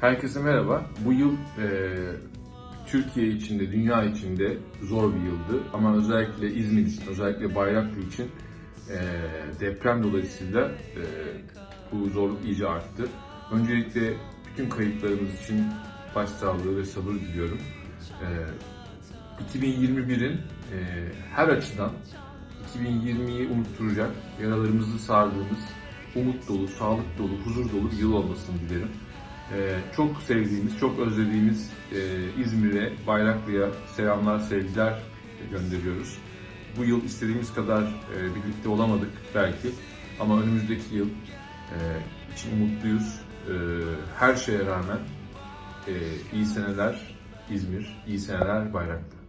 Herkese merhaba. Bu yıl e, Türkiye içinde, dünya içinde zor bir yıldı. Ama özellikle İzmir için, özellikle Bayraklı için e, deprem dolayısıyla e, bu zorluk iyice arttı. Öncelikle bütün kayıplarımız için başsağlığı ve sabır diliyorum. E, 2021'in e, her açıdan 2020'yi unutturacak, yaralarımızı sardığımız, umut dolu, sağlık dolu, huzur dolu bir yıl olmasını dilerim. Ee, çok sevdiğimiz, çok özlediğimiz e, İzmir'e, Bayraklı'ya selamlar, sevgiler gönderiyoruz. Bu yıl istediğimiz kadar e, birlikte olamadık belki ama önümüzdeki yıl e, için umutluyuz. Her şeye rağmen iyi seneler İzmir, iyi seneler Bayraklı.